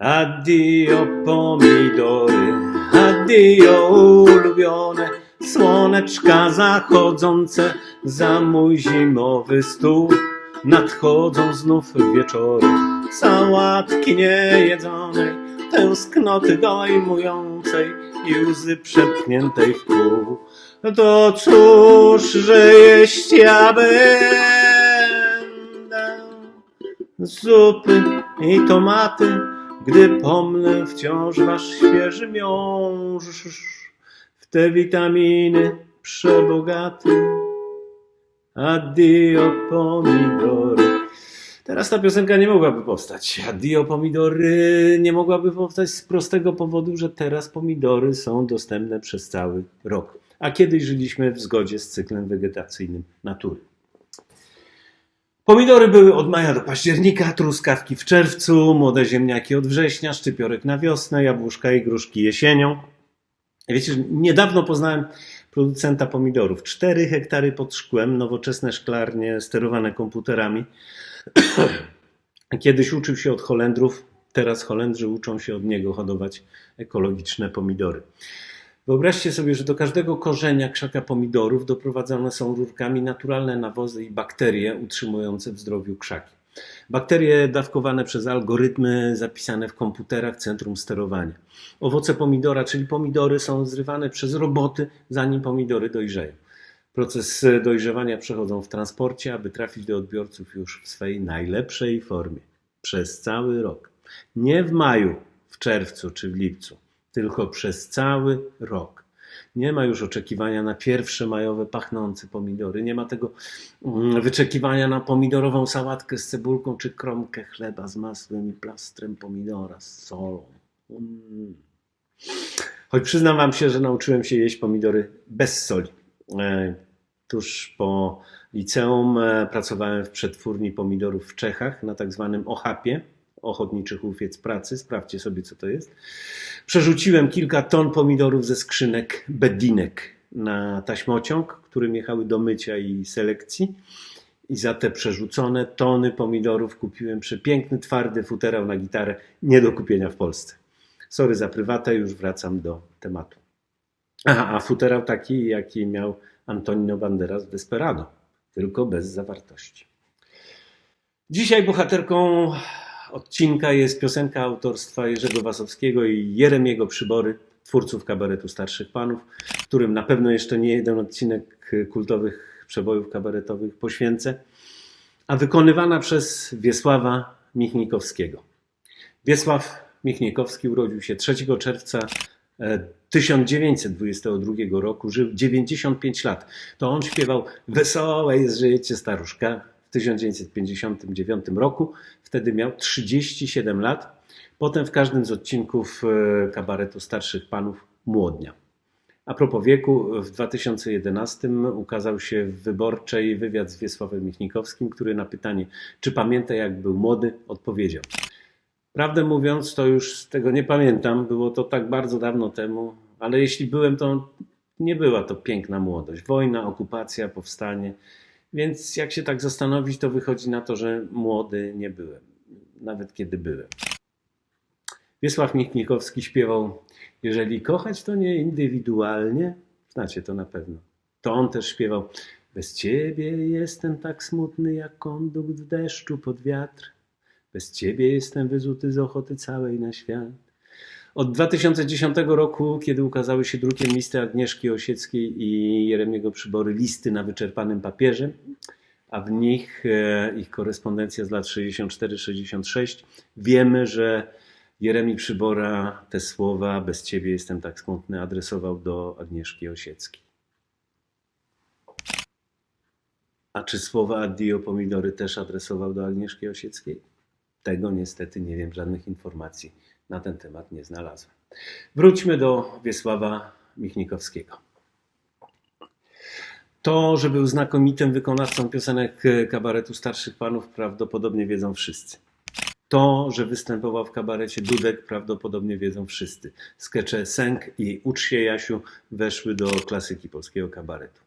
Addio pomidory, addio ulubione, słoneczka zachodzące za mój zimowy stół. Nadchodzą znów wieczory, sałatki niejedzonej, tęsknoty dojmującej i łzy przepchniętej w pół. To cóż, że jeść ja będę zupy i tomaty, gdy pomnę wciąż wasz świeży miąższ, w te witaminy przebogaty. Addio pomidory. Teraz ta piosenka nie mogłaby powstać. Addio pomidory nie mogłaby powstać z prostego powodu, że teraz pomidory są dostępne przez cały rok. A kiedyś żyliśmy w zgodzie z cyklem wegetacyjnym natury. Pomidory były od maja do października, truskawki w czerwcu, młode ziemniaki od września, szczypiorek na wiosnę, jabłuszka i gruszki jesienią. Wiecie, niedawno poznałem producenta pomidorów. 4 hektary pod szkłem, nowoczesne szklarnie sterowane komputerami. Kiedyś uczył się od Holendrów, teraz Holendrzy uczą się od niego hodować ekologiczne pomidory. Wyobraźcie sobie, że do każdego korzenia krzaka pomidorów doprowadzane są rurkami naturalne nawozy i bakterie utrzymujące w zdrowiu krzaki. Bakterie dawkowane przez algorytmy zapisane w komputerach centrum sterowania. Owoce pomidora, czyli pomidory, są zrywane przez roboty, zanim pomidory dojrzeją. Proces dojrzewania przechodzą w transporcie, aby trafić do odbiorców już w swej najlepszej formie. Przez cały rok. Nie w maju, w czerwcu czy w lipcu, tylko przez cały rok. Nie ma już oczekiwania na pierwsze majowe pachnące pomidory. Nie ma tego mm, wyczekiwania na pomidorową sałatkę z cebulką czy kromkę chleba z masłem i plastrem pomidora z solą. Mm. Choć przyznam Wam się, że nauczyłem się jeść pomidory bez soli. E, Tuż po liceum e, pracowałem w przetwórni pomidorów w Czechach na tak zwanym OHAP-ie, Ochotniczych Łufiec Pracy. Sprawdźcie sobie, co to jest. Przerzuciłem kilka ton pomidorów ze skrzynek bedinek na taśmociąg, którym jechały do mycia i selekcji. I za te przerzucone tony pomidorów kupiłem przepiękny, twardy futerał na gitarę, nie do kupienia w Polsce. Sorry za prywatę, już wracam do tematu. Aha, a futerał taki, jaki miał Antonio Banderas w Desperado, tylko bez zawartości. Dzisiaj bohaterką odcinka jest piosenka autorstwa Jerzego Wasowskiego i Jeremiego Przybory, twórców kabaretu Starszych Panów, którym na pewno jeszcze nie jeden odcinek kultowych przebojów kabaretowych poświęcę, a wykonywana przez Wiesława Michnikowskiego. Wiesław Michnikowski urodził się 3 czerwca e, 1922 roku, żył 95 lat. To on śpiewał Wesołe jest życie staruszka w 1959 roku. Wtedy miał 37 lat. Potem w każdym z odcinków e, kabaretu starszych panów młodnia. A propos wieku, w 2011 ukazał się w wyborczej wywiad z Wiesławem Michnikowskim, który na pytanie, czy pamięta jak był młody, odpowiedział. Prawdę mówiąc, to już tego nie pamiętam, było to tak bardzo dawno temu, ale jeśli byłem, to nie była to piękna młodość. Wojna, okupacja, powstanie. Więc jak się tak zastanowić, to wychodzi na to, że młody nie byłem, nawet kiedy byłem. Wiesław Michnikowski śpiewał: Jeżeli kochać, to nie indywidualnie, znacie to na pewno. To on też śpiewał: Bez ciebie jestem tak smutny jak kondukt w deszczu pod wiatr. Bez ciebie jestem wyzuty z ochoty całej na świat. Od 2010 roku, kiedy ukazały się drukiem listy Agnieszki Osieckiej i Jeremiego Przybory listy na wyczerpanym papierze, a w nich e, ich korespondencja z lat 64-66, wiemy, że Jeremi Przybora te słowa bez ciebie jestem tak smutny adresował do Agnieszki Osieckiej. A czy słowa addio pomidory też adresował do Agnieszki Osieckiej? Tego niestety nie wiem, żadnych informacji na ten temat nie znalazłem. Wróćmy do Wiesława Michnikowskiego. To, że był znakomitym wykonawcą piosenek kabaretu starszych panów, prawdopodobnie wiedzą wszyscy. To, że występował w kabarecie Dudek, prawdopodobnie wiedzą wszyscy. Skecze Sęk i Ucz się Jasiu weszły do klasyki polskiego kabaretu.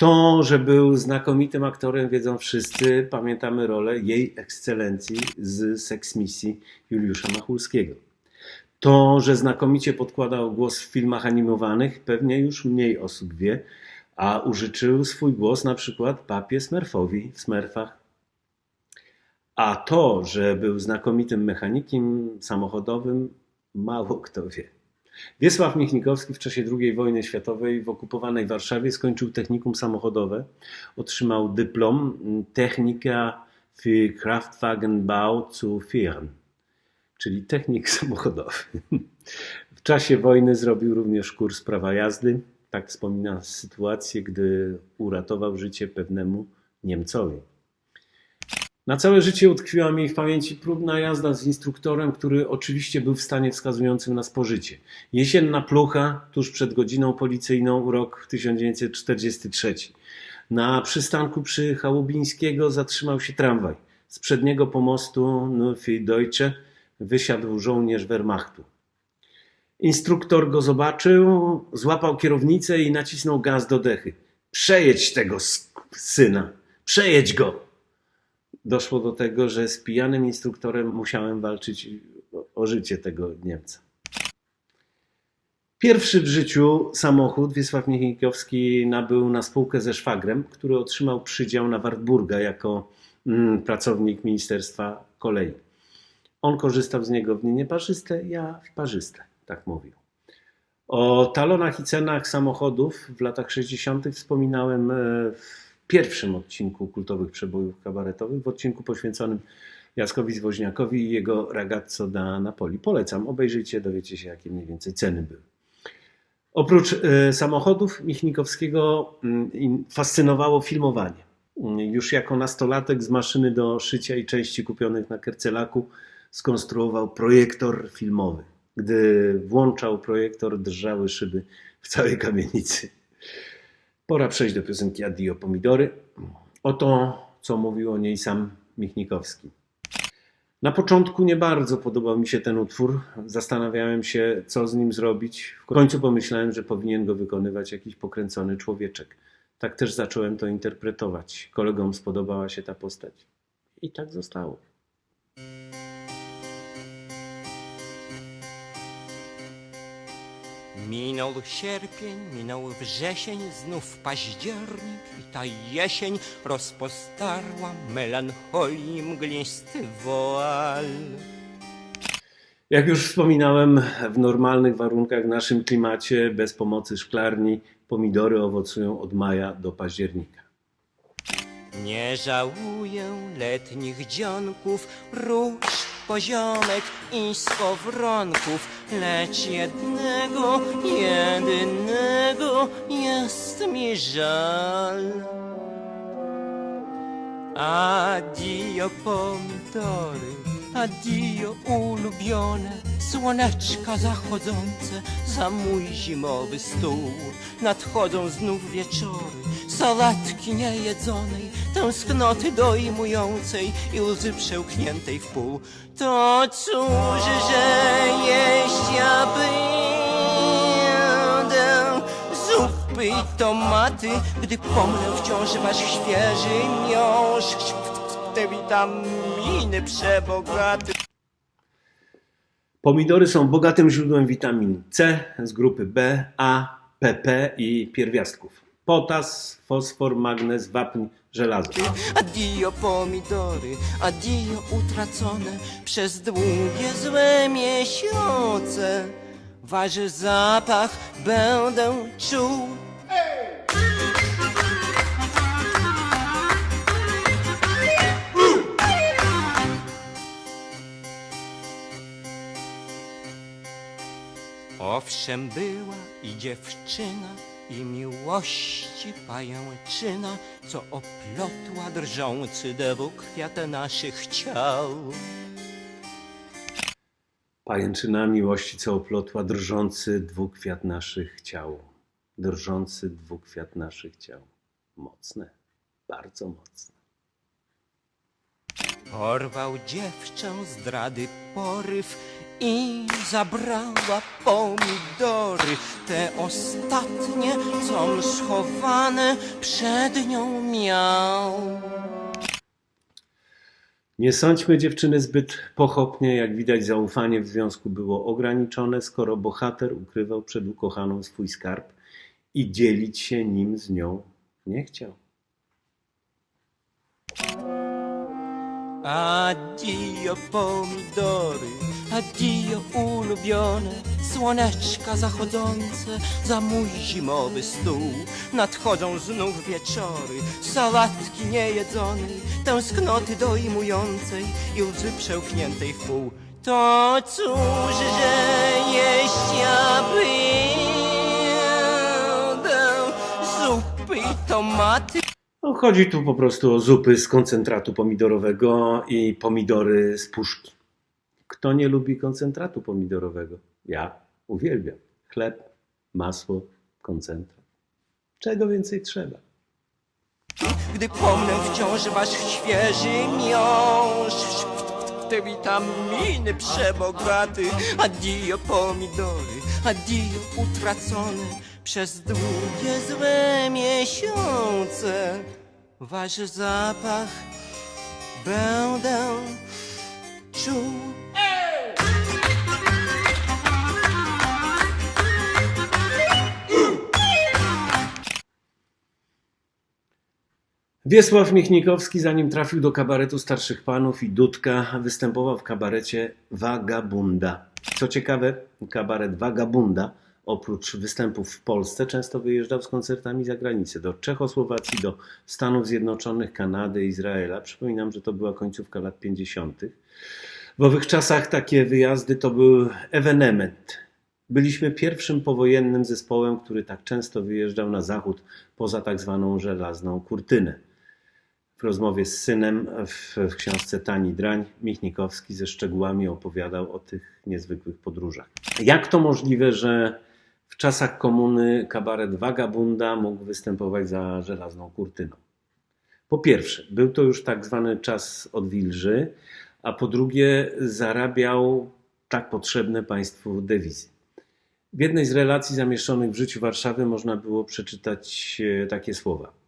To, że był znakomitym aktorem, wiedzą wszyscy. Pamiętamy rolę jej ekscelencji z seksmisji Juliusza Machulskiego. To, że znakomicie podkładał głos w filmach animowanych, pewnie już mniej osób wie, a użyczył swój głos na przykład papie Smurfowi w Smurfach. A to, że był znakomitym mechanikiem samochodowym, mało kto wie. Wiesław Michnikowski w czasie II wojny światowej w okupowanej Warszawie skończył technikum samochodowe. Otrzymał dyplom Technika für Kraftwagenbau zu führen, czyli technik samochodowy. W czasie wojny zrobił również kurs prawa jazdy. Tak wspomina sytuację, gdy uratował życie pewnemu Niemcowi. Na całe życie utkwiła mi w pamięci próbna jazda z instruktorem, który oczywiście był w stanie wskazującym na spożycie. Jesienna plucha tuż przed godziną policyjną, rok 1943. Na przystanku przy Chałubińskiego zatrzymał się tramwaj. Z przedniego pomostu Nufi Deutsche wysiadł żołnierz Wehrmachtu. Instruktor go zobaczył, złapał kierownicę i nacisnął gaz do dechy. Przejedź tego syna, przejedź go! Doszło do tego, że z pijanym instruktorem musiałem walczyć o życie tego Niemca. Pierwszy w życiu samochód Wiesław Michnikowski nabył na spółkę ze szwagrem, który otrzymał przydział na Wartburga jako mm, pracownik Ministerstwa Kolei. On korzystał z niego w dni nieparzyste, ja w parzyste, tak mówił. O talonach i cenach samochodów w latach 60. wspominałem e, w pierwszym odcinku kultowych przebojów kabaretowych, w odcinku poświęconym Jackowi Zwoźniakowi i jego ragazzo da Napoli. Polecam, obejrzyjcie, dowiecie się, jakie mniej więcej ceny były. Oprócz e, samochodów Michnikowskiego mm, fascynowało filmowanie. Już jako nastolatek z maszyny do szycia i części kupionych na Kercelaku skonstruował projektor filmowy. Gdy włączał projektor, drżały szyby w całej kamienicy. Pora przejść do piosenki Addio Pomidory. Oto, co mówił o niej sam Michnikowski. Na początku nie bardzo podobał mi się ten utwór. Zastanawiałem się, co z nim zrobić. W końcu pomyślałem, że powinien go wykonywać jakiś pokręcony człowieczek. Tak też zacząłem to interpretować. Kolegom spodobała się ta postać. I tak zostało. Minął sierpień, minął wrzesień, znów październik i ta jesień rozpostarła melancholii mglisty woal. Jak już wspominałem, w normalnych warunkach w naszym klimacie, bez pomocy szklarni, pomidory owocują od maja do października. Nie żałuję letnich dzionków, róż, poziomek i skowronków, lecz jednego, jedynego jest mi żal. Addio pomidory, addio ulubione, słoneczka zachodzące za mój zimowy stół. Nadchodzą znów wieczory, sałatki niejedzonej, tęsknoty dojmującej i łzy przełkniętej w pół. To cóż, że jeść ja będę zupy i tomaty, gdy pomnę wciąż wasz świeży miąższ, te witaminy przebogate. Pomidory są bogatym źródłem witamin C z grupy B, A, PP i pierwiastków. Potas, fosfor, magnez, wapń, żelazo. Addio pomidory, addio utracone przez długie złe miesiące. Wasz zapach będę czuł. Owszem była i dziewczyna i miłości pajęczyna, co oplotła drżący dwukwiat naszych ciał. Pajęczyna miłości, co oplotła drżący dwukwiat naszych ciał. Drżący dwukwiat naszych ciał. Mocne, bardzo mocne. Porwał dziewczę zdrady poryw i zabrała pomidory, te ostatnie, com schowane przed nią miał. Nie sądźmy dziewczyny zbyt pochopnie, jak widać zaufanie w związku było ograniczone, skoro bohater ukrywał przed ukochaną swój skarb i dzielić się nim z nią nie chciał. Addio pomidory, addio ulubione, słoneczka zachodzące za mój zimowy stół. Nadchodzą znów wieczory, sałatki niejedzonej, tęsknoty dojmującej i łzy przełkniętej w pół. To cóż, że jeść ja będę zupy tomaty No, chodzi tu po prostu o zupy z koncentratu pomidorowego i pomidory z puszki. Kto nie lubi koncentratu pomidorowego? Ja uwielbiam. Chleb, masło, koncentrat. Czego więcej trzeba? Gdy pomnę wciąż wasz świeży miąższ Te witaminy przebogaty Addio pomidory, addio utracone Przez długie złe miesiące Wasz zapach będę czuł Wiesław Michnikowski, zanim trafił do kabaretu starszych panów i Dudka, występował w kabarecie Vagabunda. Co ciekawe, kabaret Vagabunda, oprócz występów w Polsce, często wyjeżdżał z koncertami za granicę, do Czechosłowacji, do Stanów Zjednoczonych, Kanady, Izraela. Przypominam, że to była końcówka lat 50. W owych czasach takie wyjazdy to był ewenement. Byliśmy pierwszym powojennym zespołem, który tak często wyjeżdżał na zachód poza tak zwaną żelazną kurtynę. W rozmowie z synem w, w książce Tani Drań Michnikowski ze szczegółami opowiadał o tych niezwykłych podróżach. Jak to możliwe, że w czasach komuny kabaret Vagabunda mógł występować za żelazną kurtyną? Po pierwsze, był to już tak zwany czas odwilży, a po drugie zarabiał tak potrzebne państwu dewizy. W jednej z relacji zamieszczonych w życiu Warszawy można było przeczytać e, takie słowa.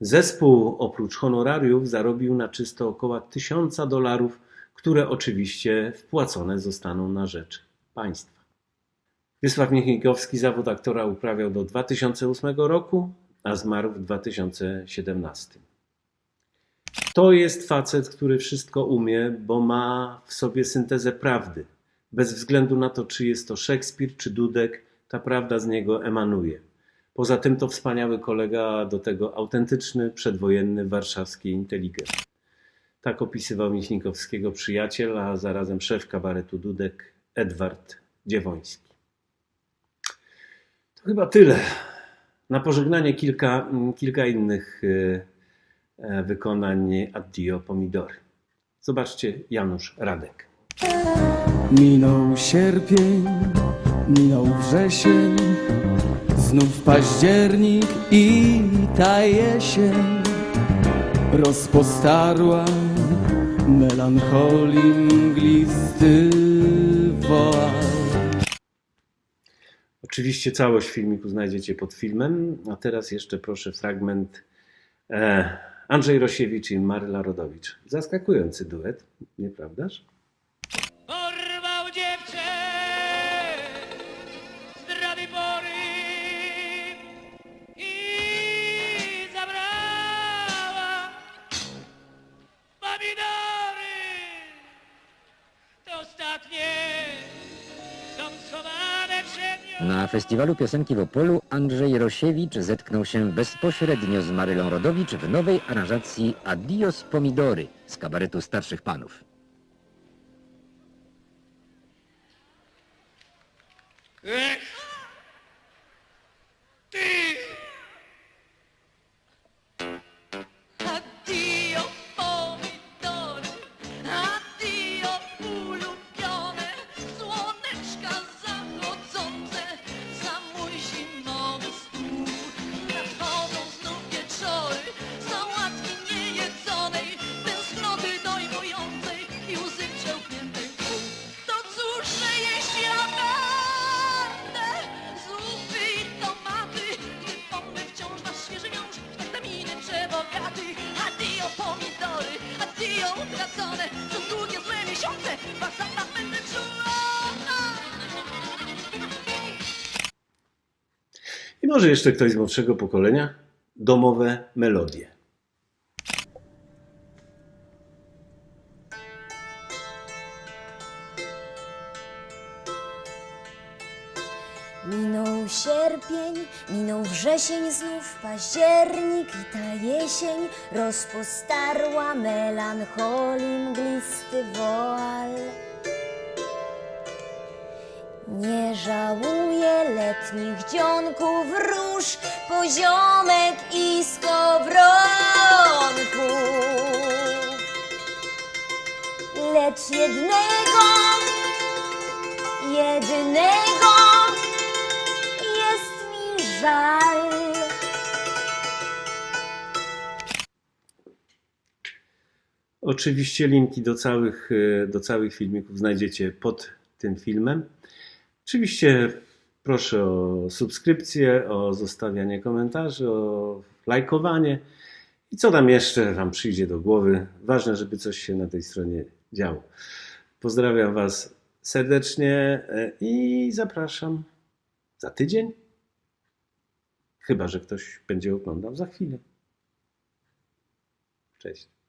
Zespół oprócz honorariów zarobił na czysto około tysiąca dolarów, które oczywiście wpłacone zostaną na rzecz państwa. Wiesław Michnikowski zawód aktora uprawiał do 2008 roku, a zmarł w 2017. To jest facet, który wszystko umie, bo ma w sobie syntezę prawdy. Bez względu na to, czy jest to Szekspir, czy Dudek, ta prawda z niego emanuje. Poza tym to wspaniały kolega, do tego autentyczny, przedwojenny warszawski inteligent. Tak opisywał Michnikowskiego przyjaciel, a zarazem szef kabaretu Dudek Edward Dziewoński. To chyba tyle. Na pożegnanie kilka, kilka innych e, e, wykonań Addio Pomidory. Zobaczcie Janusz Radek. Minął sierpień, minął wrzesień, znów październik i ta jesień rozpostarła melancholii mglisty woal. Oczywiście całość filmiku znajdziecie pod filmem, a teraz jeszcze proszę fragment e, Andrzej Rosiewicz i Maryla Rodowicz. Zaskakujący duet, nieprawdaż? Na festiwalu piosenki w Opolu Andrzej Rosiewicz zetknął się bezpośrednio z Marylą Rodowicz w nowej aranżacji Adios Pomidory z kabaretu starszych panów. Ech, stracone Są długie złe miesiące, I może jeszcze ktoś z młodszego pokolenia domowe melodie. Sierpień, minął wrzesień, znów październik i ta jesień rozpostarła melancholii mglisty woal. Nie żałuję letnich dzionków, róż, poziomek i skowronków. Lecz jednego, jednego żal. Oczywiście linki do całych, e, do całych filmików znajdziecie pod tym filmem. Oczywiście proszę o subskrypcję, o zostawianie komentarzy, o lajkowanie i co tam jeszcze Wam przyjdzie do głowy. Ważne, żeby coś się na tej stronie działo. Pozdrawiam Was serdecznie e, i zapraszam za tydzień. Chyba, że ktoś będzie oglądał za chwilę. Cześć.